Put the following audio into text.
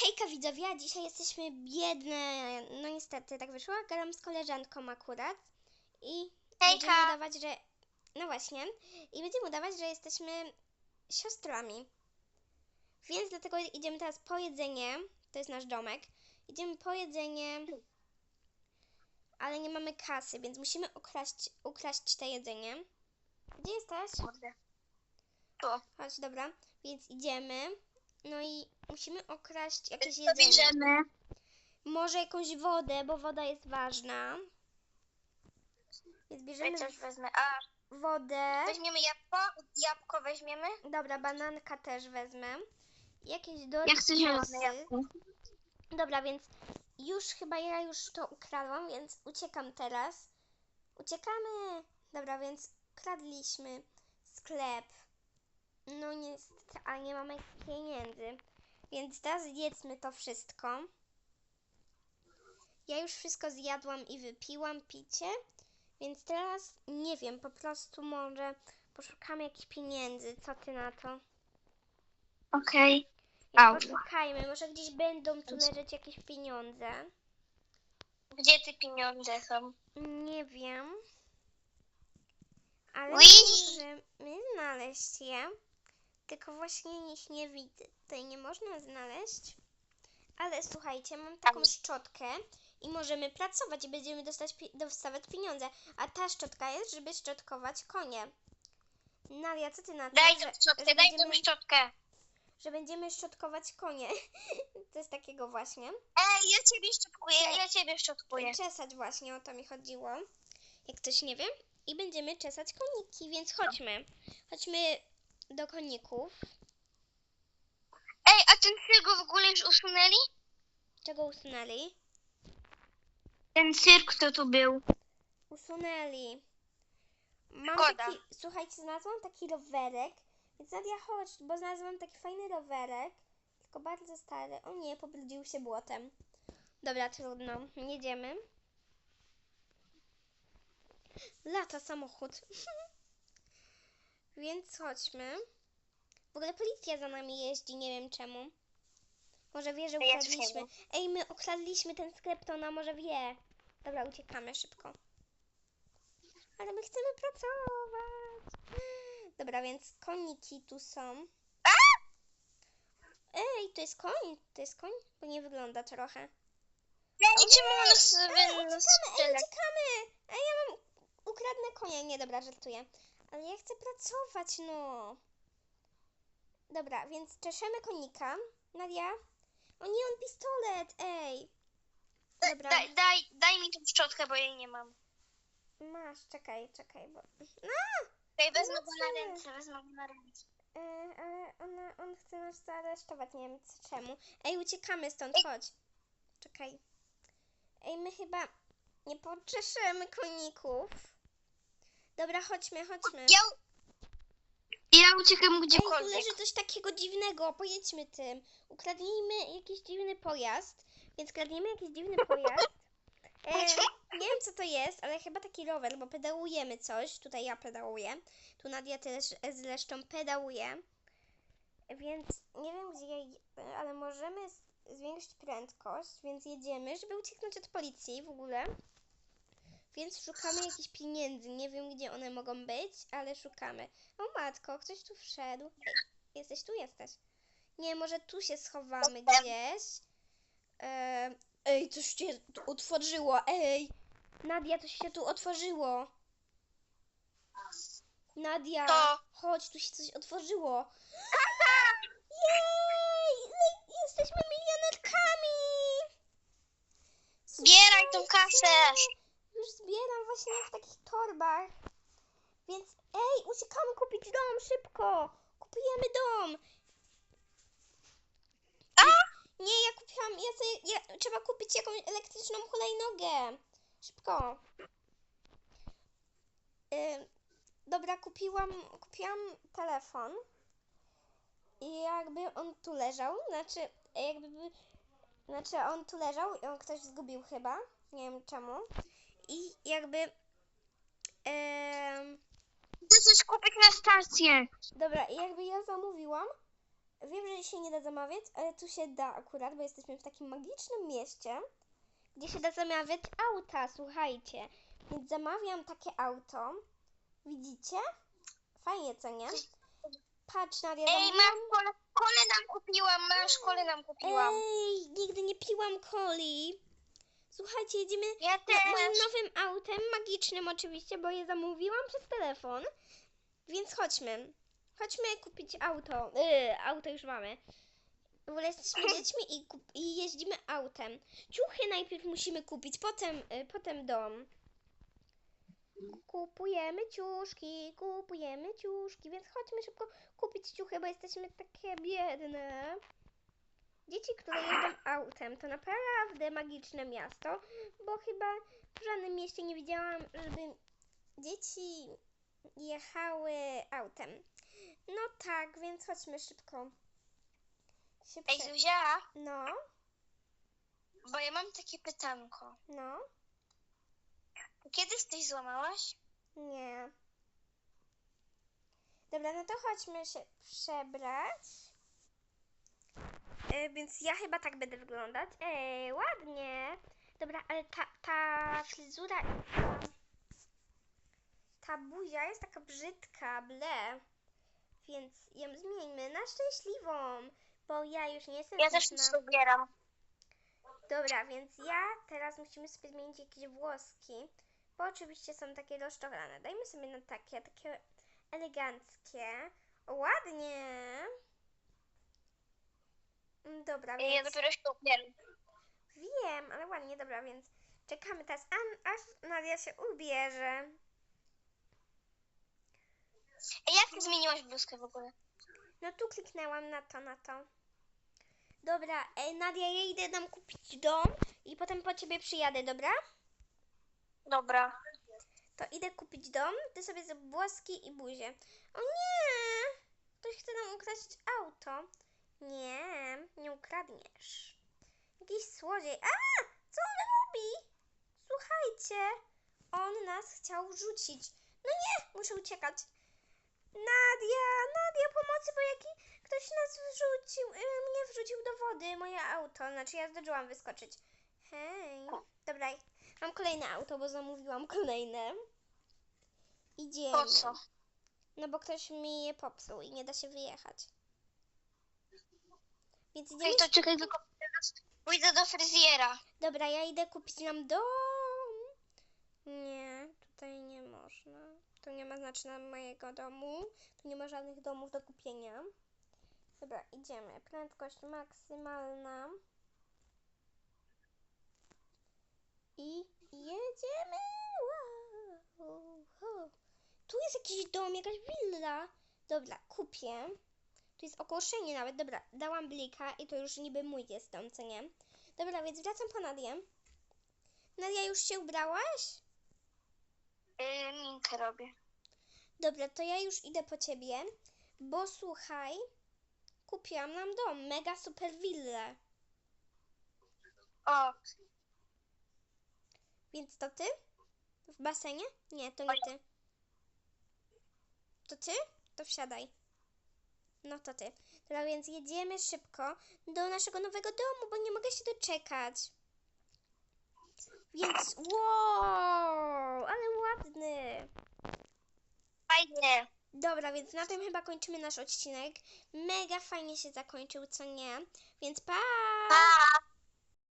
Hejka widzowie, a dzisiaj jesteśmy biedne. No niestety tak wyszło. Gadam z koleżanką akurat. I będziemy Hejka! udawać, że. No właśnie. I będziemy udawać, że jesteśmy siostrami. Więc dlatego idziemy teraz po jedzenie. To jest nasz domek. Idziemy po jedzenie. Ale nie mamy kasy, więc musimy ukraść, ukraść te jedzenie. Gdzie jesteś? Kurde. Tu. Chodź, dobra. Więc idziemy. No i musimy okraść jakieś Co jedzenie. bierzemy? Może jakąś wodę, bo woda jest ważna. Więc bierzemy coś wezmę. A, wodę. weźmiemy jabłko? Jabłko weźmiemy? Dobra, bananka też wezmę. Jakieś Ja chcę zielone jabłko. Dobra, więc już chyba ja już to ukradłam, więc uciekam teraz. Uciekamy! Dobra, więc kradliśmy sklep. No niestety, a nie mamy pieniędzy. Więc teraz jedzmy to wszystko. Ja już wszystko zjadłam i wypiłam picie, więc teraz nie wiem, po prostu może poszukamy jakichś pieniędzy. Co ty na to? Okej. Au. poszukajmy, może gdzieś będą tu leżeć jakieś pieniądze. Gdzie te pieniądze są? Nie wiem. Ale możemy znaleźć je. Tylko właśnie ich nie widzę. Tutaj nie można znaleźć. Ale słuchajcie, mam taką Au. szczotkę i możemy pracować i będziemy dostać, dostawać pieniądze. A ta szczotka jest, żeby szczotkować konie. Nadia, co ty na to? Daj tą szczotkę, że daj tą szczotkę. Że będziemy szczotkować konie. to jest takiego właśnie. Ej, ja ciebie szczotkuję, ja ciebie szczotkuję. Czesać właśnie, o to mi chodziło. Jak ktoś nie wie. I będziemy czesać koniki, więc chodźmy. Chodźmy do koników. Ej, a ten cyrk w ogóle już usunęli? Czego usunęli? Ten cyrk, kto tu był? Usunęli. Mam Szkoda. taki, słuchajcie, znalazłam taki rowerek. Więc Nadia, chodź, bo znalazłam taki fajny rowerek. Tylko bardzo stary. O nie, pobrudził się błotem. Dobra, trudno. Jedziemy. Lata samochód. Więc chodźmy. W ogóle policja za nami jeździ, nie wiem czemu. Może wie, że Ja też nie ukradliśmy. wiem. Ej, my ukradliśmy ten sklep, to ona może wie. Dobra, uciekamy szybko. Ale my chcemy pracować. Dobra, więc koniki tu są. Ej, to jest koń, to jest koń? Bo nie wygląda trochę. Ej, czemu nas Ej, uciekamy, ej, uciekamy! A ja mam ukradnę konia. Nie, dobra, żartuję. Ale ja chcę pracować, no. Dobra, więc czeszemy konika. Nadia? O nie, on pistolet, ej. Dobra, Daj, daj, daj mi tą szczotkę, bo jej nie mam. masz, czekaj, czekaj, bo... Ej, wezmę go na ręce, wezmę go na ręce. E, ale ona, on chce nas zaaresztować, nie wiem czemu. Ej, uciekamy stąd, Ej. chodź. Czekaj. Ej, my chyba nie poczeszemy koników. Dobra, chodźmy, chodźmy. Ja, ja uciekam Ej, tu gdziekolwiek. leży coś takiego dziwnego, pojedźmy tym. Ukradnijmy jakiś dziwny pojazd, więc kradniemy jakiś dziwny pojazd. E, nie wiem co to jest, ale chyba taki rower, bo pedałujemy coś. Tutaj ja pedałuję. Tu Nadia też zresztą pedałuje. Więc nie wiem gdzie, je- ale możemy z- zwiększyć prędkość, więc jedziemy, żeby ucieknąć od policji w ogóle. Więc szukamy jakichś pieniędzy. Nie wiem gdzie one mogą być, ale szukamy. O matko, ktoś tu wszedł. Jesteś tu, jesteś. Nie, może tu się schowamy gdzieś. E, ej, coś się tu otworzyło, ej. Nadia, coś się tu otworzyło. Nadia, chodź, tu się coś otworzyło. Jej! le- Jesteśmy milionerkami! Zbieraj tą kasę. Zbieram właśnie w takich torbach. Więc ej, uciekamy kupić dom, szybko! Kupujemy dom! A? Nie, ja kupiłam, ja sobie, ja, trzeba kupić jakąś elektryczną hulajnogę. Szybko. Ym, dobra, kupiłam, kupiłam telefon. I jakby on tu leżał, znaczy, jakby, by- znaczy on tu leżał i on ktoś zgubił chyba, nie wiem czemu. I jakby, em, Chcę coś kupić na stację. dobra, i jakby ja zamówiłam wiem, że się nie da zamawiać, ale tu się da akurat, bo jesteśmy w takim magicznym mieście, gdzie się da zamawiać auta, słuchajcie. Więc zamawiam takie auto. Widzicie? Fajnie, co nie? Patrz, Nadia, Ej, zamówiłam... masz kole, kole nam kupiłam, masz kole nam kupiłam. Ej, nigdy nie piłam coli. Słuchajcie, jedziemy Ja moim nowym autem, magicznym oczywiście, bo je zamówiłam przez telefon. Więc chodźmy. Chodźmy kupić auto. Yy, auto już mamy. W ogóle jesteśmy dziećmi i, i jeździmy autem. Ciuchy najpierw musimy kupić, potem, y, potem dom. Kupujemy ciuszki, kupujemy ciuszki, więc chodźmy szybko kupić ciuchy, bo jesteśmy takie biedne. Dzieci, które jeżdżą autem, to naprawdę magiczne miasto, bo chyba w żadnym mieście nie widziałam, żeby dzieci jechały autem. No tak, więc chodźmy szybko. Się Ej, prze... Zuzia, No, bo ja mam takie pytanko. no, Kiedy coś złamałaś? nie. Dobra, no to chodźmy się przebrać. Więc ja chyba tak będę wyglądać. Ej, ładnie. Dobra, ale ta, ta fryzura i ta, ta buzia jest taka brzydka, ble. Więc ją zmieńmy na szczęśliwą, bo ja już nie jestem Ja też śliczna. nic ubieram. Dobra, więc ja teraz musimy sobie zmienić jakieś włoski, bo oczywiście są takie rozczarane. Dajmy sobie na takie, takie eleganckie. Ładnie. Mm, Dobra, Ej, Ja więc dopiero się ubieram. wiem, ale ładnie, dobra, więc czekamy teraz, an- aż Nadia się ubierze. Ej, jak zmieniłaś bluzkę w ogóle? No tu kliknęłam na to, na to. Dobra, e, Nadia, ja idę nam kupić dom i potem po ciebie przyjadę, dobra? Dobra. To idę kupić dom, ty sobie zrób włoski i buzię. O nie! Ktoś chce nam ukraść auto. Nie, nie ukradniesz. Jakiś złodziej. A! Co on robi? Słuchajcie, on nas chciał rzucić. No nie, muszę uciekać. Nadia, Nadia, pomocy, bo jaki ktoś nas wrzucił, y, mnie wrzucił do wody, moje auto. Znaczy ja zdążyłam wyskoczyć. Hej, dobra, mam kolejne auto, bo zamówiłam kolejne. Idziemy. Po co? No bo ktoś mi je popsuł i nie da się wyjechać. Więc. Ej, to czekaj, tylko teraz pójdę do fryzjera. Dobra, ja idę kupić nam dom. Nie, tutaj nie można. Tu nie ma znaczenia mojego domu. Tu nie ma żadnych domów do kupienia. Dobra, idziemy. Prędkość maksymalna. I jedziemy. Wow. Tu jest jakiś dom, jakaś willa. Dobra, kupię. Tu jest ogłoszenie nawet. Dobra, dałam blika i to już niby mój jest dom, co nie? Dobra, więc wracam po Nadię. Nadia, już się ubrałaś? Yy, minkę robię. Dobra, to ja już idę po ciebie, bo słuchaj, kupiłam nam dom, mega super willę. O, Więc to ty? W basenie? Nie, to nie ty. To ty? To wsiadaj. No to ty. Dobra, więc jedziemy szybko do naszego nowego domu, bo nie mogę się doczekać. Więc wow, ale ładny. fajnie. Dobra, więc na tym chyba kończymy nasz odcinek. Mega fajnie się zakończył, co nie? Więc pa! Pa!